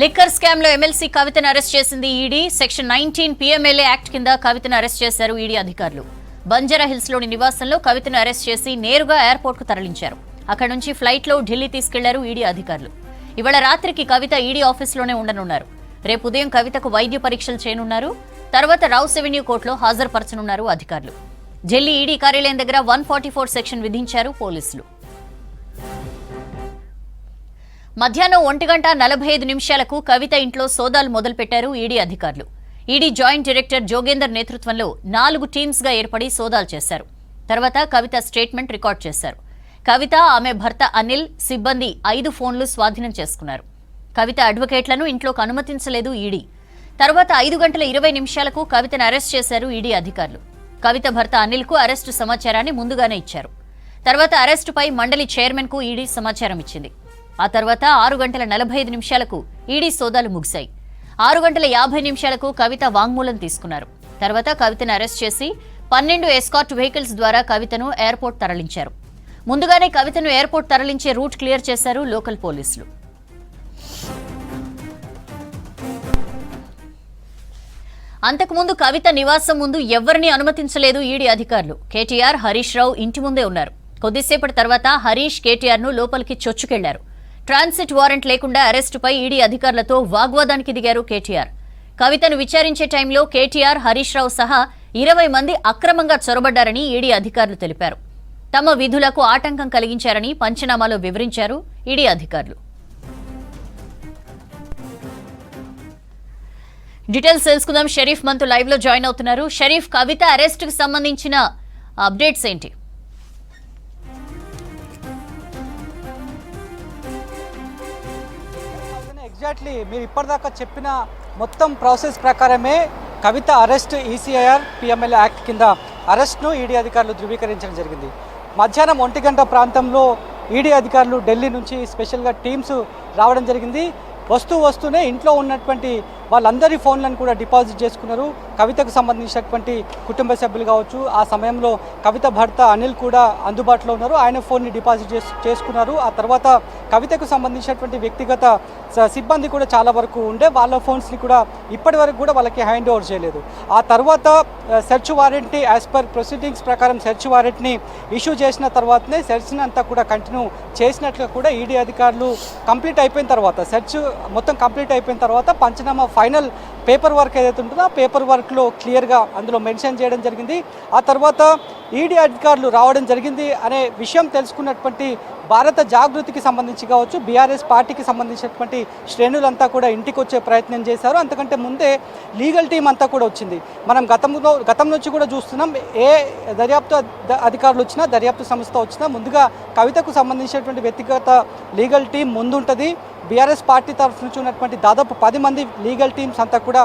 Liquor స్కామ్లో MLC కవితను arrest చేసింది ED. Section nineteen PMLA act కింద కవితను అరెస్ట్ చేశారు ఈడీ అధికారులు. బంజారా హిల్స్లోని నివాసంలో కవితను అరెస్ట్ చేసి నేరుగా ఎయిర్పోర్ట్కు తరలించారు. అక్కడి నుంచి ఫ్లైట్లో ఢిల్లీ తీసుకెళ్ళారు ఈడీ అధికారులు. ఇవాళ రాత్రికి కవిత ఈడీ ఆఫీసులోనే ఉండనున్నారు. రేపు ఉదయం కవితకు వైద్య పరీక్షలు చేయనున్నారు. తర్వాత రౌస్ ఎవెన్యూ కోర్టులో హాజరుపరచనున్నారు అధికారులు. ఢిల్లీ ఈడీ కార్యాలయం దగ్గర వన్ ఫార్టీ ఫోర్ సెక్షన్ విధించారు పోలీసులు. మధ్యాహ్నం ఒంటి గంట నలభై ఐదు నిమిషాలకు కవిత ఇంట్లో సోదాలు మొదలుపెట్టారు ఈడీ అధికారులు. ఈడీ జాయింట్ డైరెక్టర్ జోగేందర్ నేతృత్వంలో నాలుగు టీమ్స్గా ఏర్పడి సోదాలు చేశారు. తర్వాత కవిత స్టేట్మెంట్ రికార్డ్ చేశారు. కవిత ఆమె భర్త అనిల్ సిబ్బంది ఐదు ఫోన్లు స్వాధీనం చేసుకున్నారు. కవిత అడ్వకేట్లను ఇంట్లోకి అనుమతించలేదు ఈడీ. తర్వాత ఐదు గంటల ఇరవై నిమిషాలకు కవితను అరెస్ట్ చేశారు ఈడీ అధికారులు. కవిత భర్త అనిల్కు అరెస్టు సమాచారాన్ని ముందుగానే ఇచ్చారు. తర్వాత అరెస్టుపై మండలి చైర్మన్కు ఈడీ సమాచారం ఇచ్చింది. ఆ తర్వాత ఆరు గంటల నలభై ఐదు నిమిషాలకు ఈడీ సోదాలు ముగిశాయి. ఆరు గంటల యాభై నిమిషాలకు కవిత వాంగ్మూలం తీసుకున్నారు. తర్వాత కవితను అరెస్ట్ చేసి పన్నెండు ఎస్కార్ట్ వెహికల్స్ ద్వారా కవితను ఎయిర్పోర్ట్ తరలించారు. ముందుగానే కవితను ఎయిర్పోర్ట్ తరలించే రూట్ క్లియర్ చేశారు లోకల్ పోలీసులు. అంతకుముందు కవిత నివాసం ముందు ఎవరిని అనుమతించలేదు ఈడీ అధికారులు. కేటీఆర్ హరీష్ రావు ఇంటి ముందే ఉన్నారు. కొద్దిసేపటి తర్వాత హరీష్ కేటీఆర్ను లోపలికి చొచ్చుకెళ్ళారు. ట్రాన్సిట్ వారెంట్ లేకుండా అరెస్టుపై ఈడీ అధికారులతో వాగ్వాదానికి దిగారు కేటీఆర్. కవితను విచారించే టైంలో కేటీఆర్ హరీష్ రావు సహా ఇరవై మంది అక్రమంగా చొరబడ్డారని ఈడీ అధికారులు తెలిపారు. తమ విధులకు ఆటంకం కలిగించారని పంచనామాలో వివరించారు ఈడీ అధికారులు. డీటెయిల్స్ తెలుసుకుందాం. షరీఫ్ మంతు లైవ్లో జాయిన్ అవుతున్నారు. షరీఫ్ కవిత అరెస్ట్కు సంబంధించిన అప్డేట్స్ ఏంటి? ఎగ్జాక్ట్లీ మీరు ఇప్పటిదాకా చెప్పిన మొత్తం ప్రాసెస్ ప్రకారమే Kavitha arrest ECIR PML act కింద అరెస్ట్ను ఈడీ అధికారులు ధృవీకరించడం జరిగింది. మధ్యాహ్నం ఒంటి గంట ప్రాంతంలో ఈడీ అధికారులు ఢిల్లీ నుంచి స్పెషల్గా టీమ్స్ రావడం జరిగింది. వస్తూ వస్తూనే ఇంట్లో ఉన్నటువంటి వాళ్ళందరి ఫోన్లను కూడా డిపాజిట్ చేసుకున్నారు. కవితకు సంబంధించినటువంటి కుటుంబ సభ్యులు కావచ్చు ఆ సమయంలో కవిత భర్త అనిల్ కూడా అందుబాటులో ఉన్నారు. ఆయన ఫోన్ని డిపాజిట్ చేసుకున్నారు. ఆ తర్వాత కవితకు సంబంధించినటువంటి వ్యక్తిగత స- సిబ్బంది కూడా చాలా వరకు ఉండే. వాళ్ళ ఫోన్స్ని కూడా ఇప్పటి వరకు కూడా వాళ్ళకి హ్యాండ్ ఓవర్ చేయలేదు. ఆ తర్వాత సెర్చ్ వారెంట్ని యాజ్ పర్ ప్రొసీడింగ్స్ ప్రకారం సెర్చ్ వారెంట్ని ఇష్యూ చేసిన తర్వాతనే సెర్చ్ని అంతా కూడా కంటిన్యూ చేసినట్లుగా కూడా ఈడీ అధికారులు కంప్లీట్ అయిపోయిన తర్వాత సెర్చ్ మొత్తం కంప్లీట్ అయిపోయిన తర్వాత పంచనామా ఫైనల్ పేపర్ వర్క్ ఏదైతే ఉంటుందో ఆ పేపర్ వర్క్లో క్లియర్గా అందులో మెన్షన్ చేయడం జరిగింది. ఆ తర్వాత ఈడీ అధికారులు రావడం జరిగింది అనే విషయం తెలుసుకున్నటువంటి భారత జాగృతికి సంబంధించి కావచ్చు బీఆర్ఎస్ పార్టీకి సంబంధించినటువంటి శ్రేణులంతా కూడా ఇంటికి వచ్చే ప్రయత్నం చేశారు. అంతకంటే ముందే లీగల్ టీం అంతా కూడా వచ్చింది. మనం గతంలో గతం నుంచి కూడా చూస్తున్నాం ఏ దర్యాప్తు అధికారులు వచ్చినా దర్యాప్తు సంస్థ వచ్చినా ముందుగా కవితకు సంబంధించినటువంటి వ్యక్తిగత లీగల్ టీం ముందుంటుంది. బీఆర్ఎస్ పార్టీ తరఫు నుంచి ఉన్నటువంటి దాదాపు పది మంది లీగల్ టీమ్స్ అంతా కూడా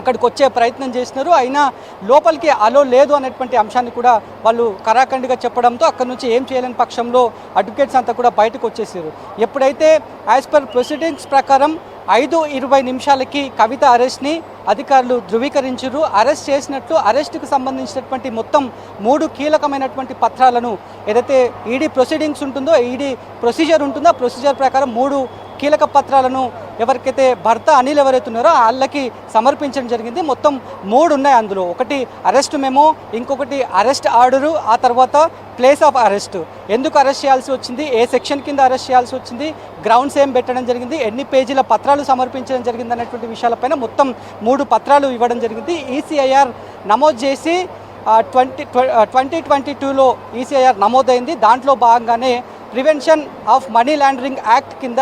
అక్కడికి వచ్చే ప్రయత్నం చేసినారు. అయినా లోపలికి అలో లేదు అనేటువంటి అంశాన్ని కూడా వాళ్ళు కరాఖండిగా చెప్పడంతో అక్కడ నుంచి ఏం చేయలేని పక్షంలో అడ్వకేట్స్ అంతా కూడా బయటకు వచ్చేసారు. ఎప్పుడైతే యాజ్ పర్ ప్రొసీడింగ్స్ ప్రకారం ఐదు ఇరవై నిమిషాలకి కవిత అరెస్ట్ని అధికారులు ధృవీకరించారు. అరెస్ట్ చేసినట్లు అరెస్ట్కి సంబంధించినటువంటి మొత్తం మూడు కీలకమైనటువంటి పత్రాలను ఏదైతే ఈడీ ప్రొసీడింగ్స్ ఉంటుందో ఈడీ ప్రొసీజర్ ఉంటుందో ఆ ప్రొసీజర్ ప్రకారం మూడు కీలక పత్రాలను ఎవరికైతే భర్త అనిల్ ఎవరైతే ఉన్నారో వాళ్ళకి సమర్పించడం జరిగింది. మొత్తం మూడు ఉన్నాయి అందులో. ఒకటి అరెస్ట్ మెమో ఇంకొకటి అరెస్ట్ ఆర్డరు ఆ తర్వాత ప్లేస్ ఆఫ్ అరెస్ట్. ఎందుకు అరెస్ట్ చేయాల్సి వచ్చింది? ఏ సెక్షన్ కింద అరెస్ట్ చేయాల్సి వచ్చింది? గ్రౌండ్స్ ఏం పెట్టడం జరిగింది? ఎన్ని పేజీల పత్రాలు సమర్పించడం జరిగింది అనేటువంటి విషయాలపైన మొత్తం మూడు పత్రాలు ఇవ్వడం జరిగింది. ఈసీఐఆర్ నమోదు చేసి ట్వంటీ ట్వంటీ ట్వంటీ టూలో ఈసీఐఆర్ నమోదైంది. దాంట్లో భాగంగానే prevention of money laundering act కింద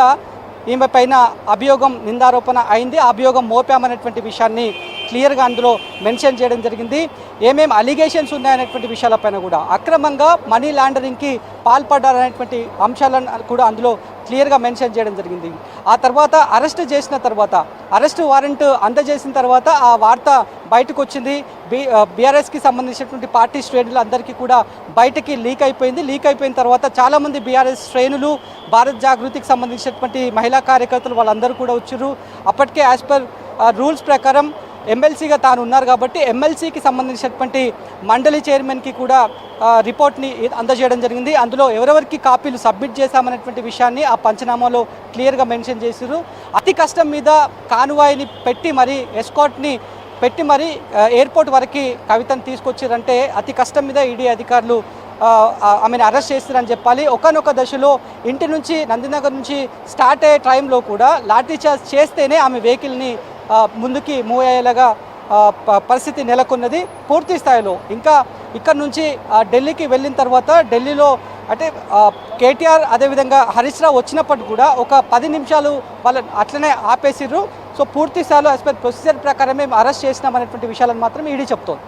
ఈమె పైన అభియోగం నిందారోపణ అయింది. అభియోగం మోపామనేటువంటి విషయాన్ని క్లియర్గా అందులో మెన్షన్ చేయడం జరిగింది. ఏమేమి అలిగేషన్స్ ఉన్నాయనేటువంటి విషయాలపైన కూడా. అక్రమంగా మనీ లాండరింగ్కి పాల్పడ్డారనేటువంటి అంశాలను కూడా అందులో క్లియర్గా మెన్షన్ చేయడం జరిగింది. ఆ తర్వాత అరెస్ట్ చేసిన తర్వాత అరెస్ట్ వారెంట్ అందజేసిన తర్వాత ఆ వార్త బయటకు వచ్చింది బీ బీఆర్ఎస్కి సంబంధించినటువంటి పార్టీ శ్రేణులు అందరికీ కూడా బయటకి లీక్ అయిపోయింది. లీక్ అయిపోయిన తర్వాత చాలామంది బీఆర్ఎస్ శ్రేణులు భారత్ జాగృతికి సంబంధించినటువంటి మహిళా కార్యకర్తలు వాళ్ళందరూ కూడా వచ్చారు అప్పటికే యాజ్ పర్ రూల్స్ ప్రకారం ఎమ్మెల్సీగా తాను ఉన్నారు కాబట్టి ఎమ్మెల్సీకి సంబంధించినటువంటి మండలి చైర్మన్కి కూడా రిపోర్ట్ని అందజేయడం జరిగింది. అందులో ఎవరెవరికి కాపీలు సబ్మిట్ చేశామనేటువంటి విషయాన్ని ఆ పంచనామాలో క్లియర్గా మెన్షన్ చేశారు అతి కష్టం మీద కానువాయిని పెట్టి మరి ఎస్కాట్ని పెట్టి మరి ఎయిర్పోర్ట్ వరకు కవితను తీసుకొచ్చారంటే అతి కష్టం మీద ఈడీ అధికారులు ఆమెను అరెస్ట్ చేస్తారని చెప్పాలి. ఒకనొక దశలో ఇంటి నుంచి నందినగర్ నుంచి స్టార్ట్ అయ్యే టైంలో కూడా లాఠీ చార్జ్ చేస్తేనే ఆమె వెహికల్ని ముందుకి మూవ్ అయ్యేలాగా పరిస్థితి నెలకొన్నది పూర్తి స్థాయిలో. ఇంకా ఇక్కడ నుంచి ఆ, ఢిల్లీకి వెళ్ళిన తర్వాత ఢిల్లీలో అంటే కేటీఆర్ అదేవిధంగా హరీష్ రావు వచ్చినప్పటికి కూడా ఒక పది నిమిషాలు వాళ్ళని అట్లనే ఆపేసిర్రు. సో పూర్తి స్థాయిలో యాజ్ పర్ ప్రొసీజర్ ప్రకారం మేము అరెస్ట్ చేసినామనేటువంటి విషయాలను మాత్రం ఈడీ చెప్తోంది.